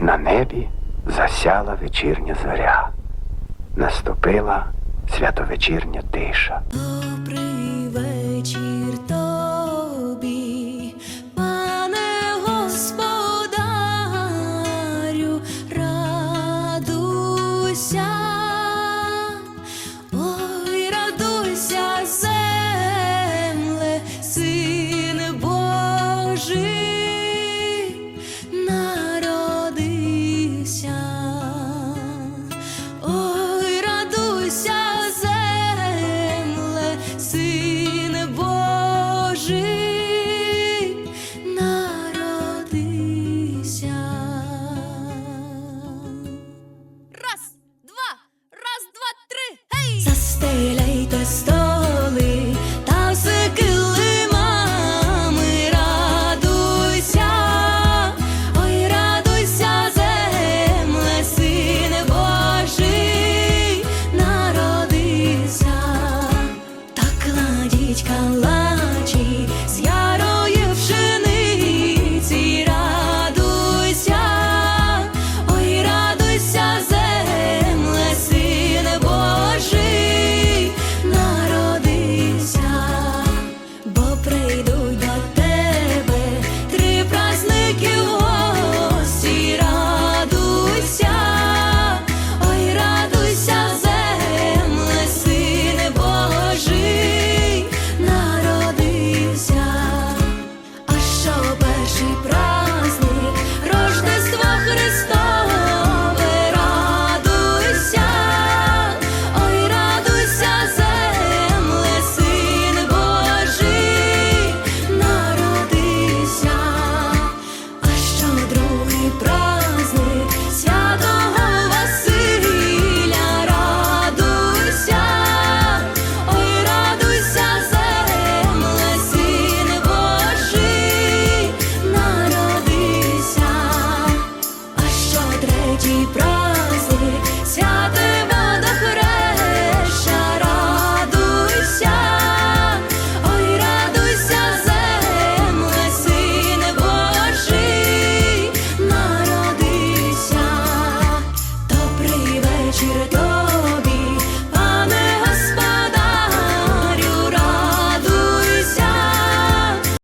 На небі засяла вечірня зоря, наступила святовечірня тиша. Добрий вечір, Річка ти прав.